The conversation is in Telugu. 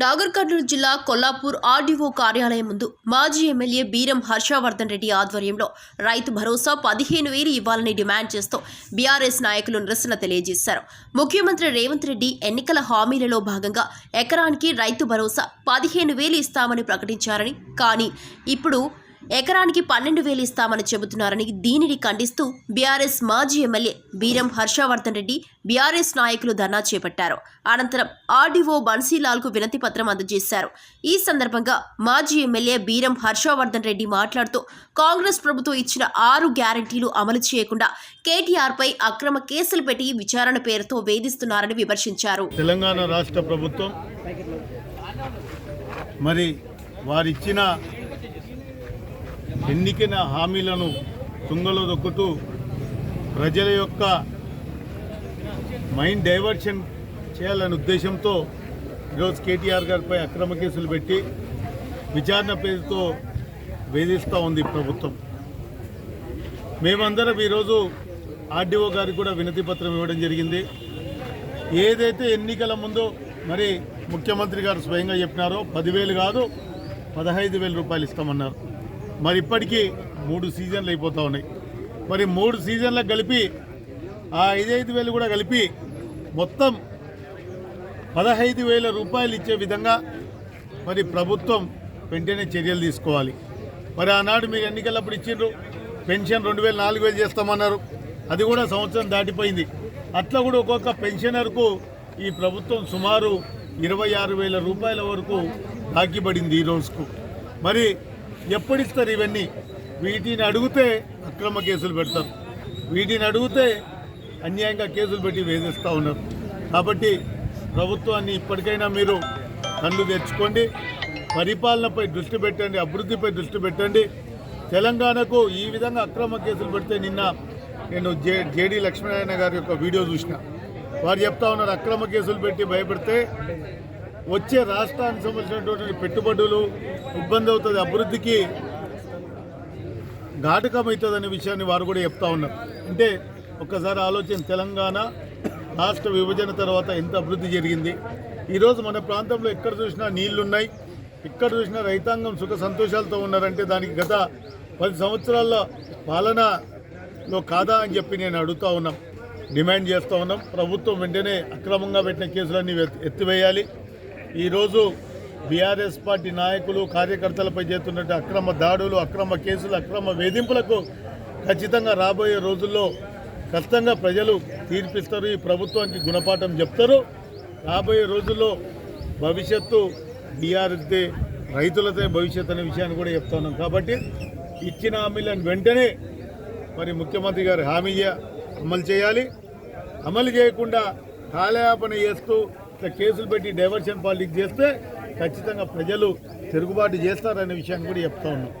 నాగర్ కర్నూలు జిల్లా కొల్లాపూర్ ఆర్డీఓ కార్యాలయం ముందు మాజీ ఎమ్మెల్యే బీరం హర్షవర్ధన్ రెడ్డి ఆధ్వర్యంలో రైతు భరోసా పదిహేను వేలు ఇవ్వాలని డిమాండ్ చేస్తూ బీఆర్ఎస్ నాయకులు నిరసన తెలియజేశారు. ముఖ్యమంత్రి రేవంత్ రెడ్డి ఎన్నికల హామీలలో భాగంగా ఎకరానికి రైతు భరోసా పదిహేను వేలు ఇస్తామని ప్రకటించారని కానీ ఇప్పుడు ఎకరానికి పన్నెండు వేలు ఇస్తామని చెబుతున్నారని దీనిని ఖండిస్తూ బీఆర్ఎస్ మాజీ ఎమ్మెల్యే బీరం హర్షవర్ధన్ రెడ్డి బీఆర్ఎస్ నాయకులు ధర్నా చేపట్టారు. అనంతరం ఆర్డీఓ బన్సీలాల్కు వినతి పత్రం అందజేశారు. ఈ సందర్భంగా మాజీ ఎమ్మెల్యే బీరం హర్షవర్ధన్ రెడ్డి మాట్లాడుతూ కాంగ్రెస్ ప్రభుత్వం ఇచ్చిన ఆరు గ్యారంటీలు అమలు చేయకుండా కేటీఆర్పై అక్రమ కేసులు పెట్టి విచారణ పేరుతో వేధిస్తున్నారని విమర్శించారు. తెలంగాణ రాష్ట్ర ప్రభుత్వం మరి వారిచ్చిన ఎన్నికైన హామీలను తుంగలో దొక్కుతూ ప్రజల యొక్క మైండ్ డైవర్షన్ చేయాలనే ఉద్దేశంతో ఈరోజు కేటీఆర్ గారిపై అక్రమ కేసులు పెట్టి విచారణ పేరుతో వేధిస్తూ ఉంది ప్రభుత్వం. మేమందరం ఈరోజు ఆర్డీఓ గారికి కూడా వినతి పత్రం ఇవ్వడం జరిగింది. ఏదైతే ఎన్నికల ముందు మరి ముఖ్యమంత్రి గారు స్వయంగా చెప్పినారో పదివేలు కాదు పదహైదు వేల రూపాయలు ఇస్తామన్నారు. మరి ఇప్పటికీ మూడు సీజన్లు అయిపోతూ ఉన్నాయి. మరి మూడు సీజన్లకు కలిపి ఆ ఐదైదు వేలు కూడా కలిపి మొత్తం పదహైదు వేల రూపాయలు ఇచ్చే విధంగా మరి ప్రభుత్వం వెంటనే చర్యలు తీసుకోవాలి. మరి ఆనాడు మీరు ఎన్నికలప్పుడు ఇచ్చిండ్రు పెన్షన్ రెండు వేలు నాలుగు వేలు చేస్తామన్నారు. అది కూడా సంవత్సరం దాటిపోయింది. అట్లా కూడా ఒక్కొక్క పెన్షనర్కు ఈ ప్రభుత్వం సుమారు ఇరవై ఆరు వేల రూపాయల వరకు బాకీ పడింది ఈ రోజుకు. మరి ఎప్పుడు ఇస్తారు ఇవన్నీ? వీటిని అడిగితే అక్రమ కేసులు పెడతారు. వీటిని అడిగితే అన్యాయంగా కేసులు పెట్టి వేధిస్తూ ఉన్నారు. కాబట్టి ప్రభుత్వాన్ని ఇప్పటికైనా మీరు కళ్ళు తెచ్చుకోండి పరిపాలనపై దృష్టి పెట్టండి అభివృద్ధిపై దృష్టి పెట్టండి. తెలంగాణకు ఈ విధంగా అక్రమ కేసులు పెడితే నిన్న నేను జే జేడీ లక్ష్మీనారాయణ గారి యొక్క వీడియో చూసిన. వారు చెప్తా ఉన్నారు అక్రమ కేసులు పెట్టి భయపెడితే వచ్చే రాష్ట్రానికి సంబంధించినటువంటి పెట్టుబడులు ఇబ్బంది అవుతుంది అభివృద్ధికి ఘాటకమవుతుందనే విషయాన్ని వారు కూడా చెప్తా ఉన్నారు. అంటే ఒక్కసారి ఆలోచన తెలంగాణ రాష్ట్ర విభజన తర్వాత ఎంత అభివృద్ధి జరిగింది? ఈరోజు మన ప్రాంతంలో ఎక్కడ చూసినా నీళ్ళున్నాయి ఎక్కడ చూసినా రైతాంగం సుఖ సంతోషాలతో ఉన్నారంటే దానికి గత పది సంవత్సరాల పాలనలో కాదా అని చెప్పి నేను అడుగుతా ఉన్నాం. డిమాండ్ చేస్తూ ఉన్నాం. ప్రభుత్వం వెంటనే అక్రమంగా పెట్టిన కేసులన్నీ ఎత్తివేయాలి. ఈరోజు బీఆర్ఎస్ పార్టీ నాయకులు కార్యకర్తలపై చేస్తున్నట్టు అక్రమ దాడులు అక్రమ కేసులు అక్రమ వేధింపులకు ఖచ్చితంగా రాబోయే రోజుల్లో ఖచ్చితంగా ప్రజలు తీర్పిస్తారు ఈ ప్రభుత్వానికి గుణపాఠం చెప్తారు. రాబోయే రోజుల్లో భవిష్యత్తు బీఆర్ఎస్దే రైతులదే భవిష్యత్తు అనే విషయాన్ని కూడా చెప్తున్నాం కాబట్టి ఇచ్చిన హామీలను వెంటనే మరి ముఖ్యమంత్రి గారు హామీ అమలు చేయాలి. అమలు చేయకుండా కాలయాపన చేస్తూ ఇట్లా కేసులు పెట్టి డైవర్షన్ పాలిటిక్స్ చేస్తే ఖచ్చితంగా ప్రజలు తిరుగుబాటు చేస్తారనే విషయాన్ని కూడా చెప్తా ఉన్నాం.